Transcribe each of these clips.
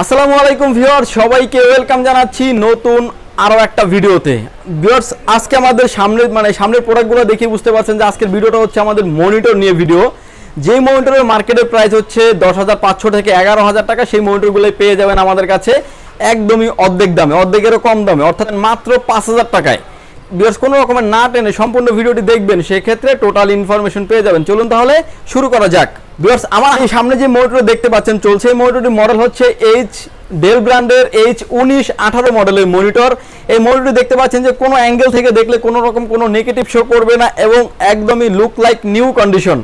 আসসালামু আলাইকুম ভিউয়ার সবাইকে ওয়েলকাম জানাচ্ছি নতুন আরও একটা ভিডিওতে। ভিউয়ার্স, আজকে আমাদের সামনের মানে সামনের প্রোডাক্টগুলো দেখে বুঝতে পারছেন যে আজকের ভিডিওটা হচ্ছে আমাদের মনিটর নিয়ে ভিডিও যেই মনিটরের মার্কেটের প্রাইস হচ্ছে দশ হাজার পাঁচশো থেকে এগারো হাজার টাকা, সেই মনিটরগুলো পেয়ে যাবেন আমাদের কাছে একদমই অর্ধেক দামে, অর্ধেকেরও কম দামে, অর্থাৎ মাত্র পাঁচ হাজার টাকায়। বিয়ার্স কোনো রকমের না টেনে সম্পূর্ণ ভিডিওটি দেখবেন, সেক্ষেত্রে টোটাল ইনফরমেশন পেয়ে যাবেন। চলুন তাহলে শুরু করা যাক। বিয়ার্স আমার এই সামনে যে মোটর দেখতে পাচ্ছেন, চলছে এই মোটরটির মডেল হচ্ছে এইচ ডেল ব্র্যান্ডের এইচ উনিশ আঠারো মডেলের মনিটর এই মনিটরটি দেখতে পাচ্ছেন যে কোনো অ্যাঙ্গেল থেকে দেখলে কোনো রকম কোনো নেগেটিভ শো করবে না এবং একদমই লুক লাইক নিউ কন্ডিশন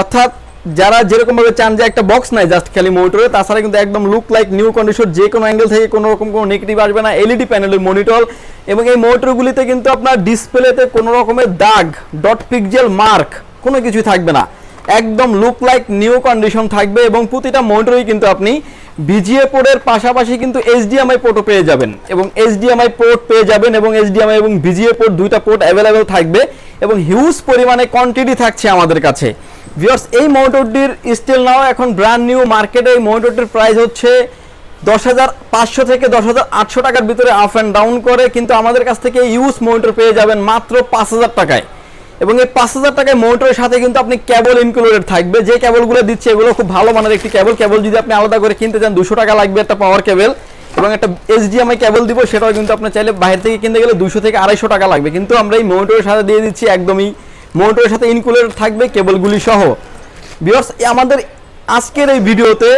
অর্থাৎ যারা যেরকম ভাবে চান যে একটা বক্স নাই জাস্ট খালি মনিটরে তাছাড়া কিন্তু একদম লুক লাইক নিউ কন্ডিশন যে কোনো অ্যাঙ্গেল থেকে কোনো রকম কোনো নেগেটিভ আসবে না। এলইডি প্যানেলের মনিটর এবং এই মোটরগুলিতে কিন্তু আপনার ডিসপ্লেতে কোনো রকমের দাগ ডট পিকজেল মার্ক কোনো কিছুই থাকবে না। একদম লুক লাইক নিউ কন্ডিশন থাকবে এবং প্রতিটা মোটরই কিন্তু আপনি ভিজিএ পোর্টের পাশাপাশি কিন্তু এইচডিএমআই পোর্টও পেয়ে যাবেন এবং এইচডিএমআই পোর্ট পেয়ে যাবেন এবং এইচডিএমআই এবং ভিজিএ পোর্ট দুইটা পোর্ট অ্যাভেলেবেল থাকবে এবং হিউজ পরিমাণে কোয়ান্টিটি থাকছে আমাদের কাছে। ভিউয়ার্স এই মোটরটির স্টিল নাও এখন ব্র্যান্ড নিউ মার্কেটে এই মনিটরটির প্রাইস হচ্ছে দশ হাজার পাঁচশো থেকে দশ হাজার আটশো টাকার ভিতরে আপ অ্যান্ড ডাউন করে, কিন্তু আমাদের কাছ থেকে ইউজ মনিটর পেয়ে যাবেন মাত্র পাঁচ হাজার টাকায়। এবং এই পাঁচ হাজার টাকায় মোটরের সাথে কিন্তু আপনি কেবল ইনক্লুডেড থাকবে। যে কেবলগুলো দিচ্ছে, এগুলো খুব ভালো মানের একটি কেবল কেবল যদি আপনি আলাদা করে কিনতে চান, দুশো টাকা লাগবে একটা পাওয়ার কেবল এবং একটা এইচডিএমআই কেবল দিব, সেটাও কিন্তু আপনি চাইলে বাইরে থেকে কিনতে গেলে দুশো থেকে আড়াইশো টাকা লাগবে। কিন্তু আমরা এই মোটরের সাথে দিয়ে দিচ্ছি একদমই মোটরের সাথে ইনক্লুডেড থাকবে কেবলগুলি সহ। বিকজ আমাদের আজকের এই ভিডিওতে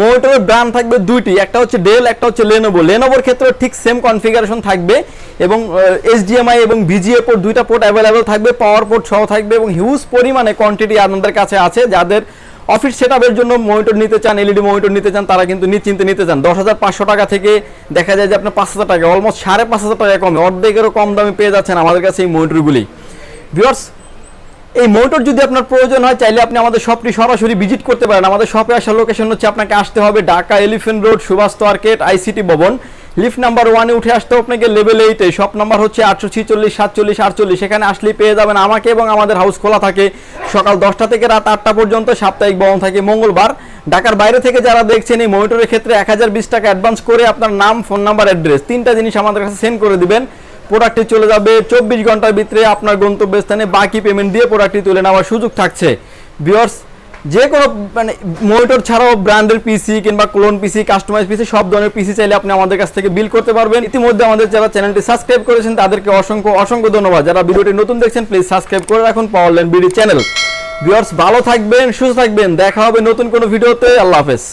মোটরের ব্র্যান্ড থাকবে দুইটি, একটা হচ্ছে ডেল একটা হচ্ছে লেনোভো লেনোভোর ক্ষেত্রে ঠিক সেম কনফিগারেশন থাকবে এবং এইচডিএমআই এবং ভিজিএ পোর্ট দুইটা পোর্ট অ্যাভেলেবেল থাকবে পাওয়ার পোর্ট সহ থাকবে এবং হিউজ পরিমাণে কোয়ান্টিটি আপনাদের কাছে আছে। যাদের অফিস সেট জন্য মনিটর নিতে চান এলইডি মনিটর নিতে চান, তারা কিন্তু নিশ্চিন্তে নিতে চান। দশ হাজার পাঁচশো টাকা থেকে দেখা যায় যে আপনার পাঁচ হাজার টাকা অলমোস্ট সাড়ে পাঁচ হাজার টাকা কমে। অর্ধেকেরও কম দামে পেয়ে যাচ্ছেন আমাদের কাছে এই মনিটরগুলি ভিউয়ার্স এই মোটর যদি আপনার প্রয়োজন হয়, চাইলে আপনি আমাদের শপটি সরাসরি ভিজিট করতে পারেন। আমাদের শপে আসার লোকেশন হচ্ছে আপনাকে আসতে হবে Dhaka elephant road Subhash market ICT ভবন। লিফট নাম্বার ওয়ানে উঠে আসতে আপনাকে লেভেল এইটে শপ নাম্বার হচ্ছে আটশো ছিচল্লিশ, সাতচল্লিশ, আটচল্লিশ। সেখানে আসলেই পেয়ে যাবেন আমাকে এবং আমাদের হাউস খোলা থাকে। সকাল দশটা থেকে রাত আটটা পর্যন্ত সাপ্তাহিক বহন থাকে মঙ্গলবার। ঢাকার বাইরে থেকে যারা দেখছেন এই মনিটরের ক্ষেত্রে এক হাজার বিশ টাকা অ্যাডভান্স করে আপনার নাম ফোন নাম্বার অ্যাড্রেস তিনটা জিনিস আমাদের কাছে সেন্ড করে দিবেন। প্রোডাক্টটি চলে যাবে চব্বিশ ঘণ্টার ভিতরে আপনার গন্তব্যস্থানে। বাকি পেমেন্ট দিয়ে প্রোডাক্টটি তুলে নেওয়ার সুযোগ থাকছে। ভিওর্স যে কোনো মানে মনিটর ছাড়াও ব্র্যান্ডের পিসি কিংবা ক্লোন পিসি কাস্টমাইজ পিসি সব ধরনের পিসি চাইলে আপনি আমাদের কাছ থেকে বিল করতে পারবেন। ইতিমধ্যে আমাদের যারা চ্যানেলটি সাবস্ক্রাইব করেছেন, তাদেরকে অসংখ্য অসংখ্য ধন্যবাদ। যারা ভিডিওটি নতুন দেখছেন প্লিজ সাবস্ক্রাইব করে রাখুন পাওয়ারল্যান্ড বিডি চ্যানেল ভিওর্স ভালো থাকবেন, সুস্থ থাকবেন। দেখা হবে নতুন কোনো ভিডিওতে। আল্লাহ হাফেজ।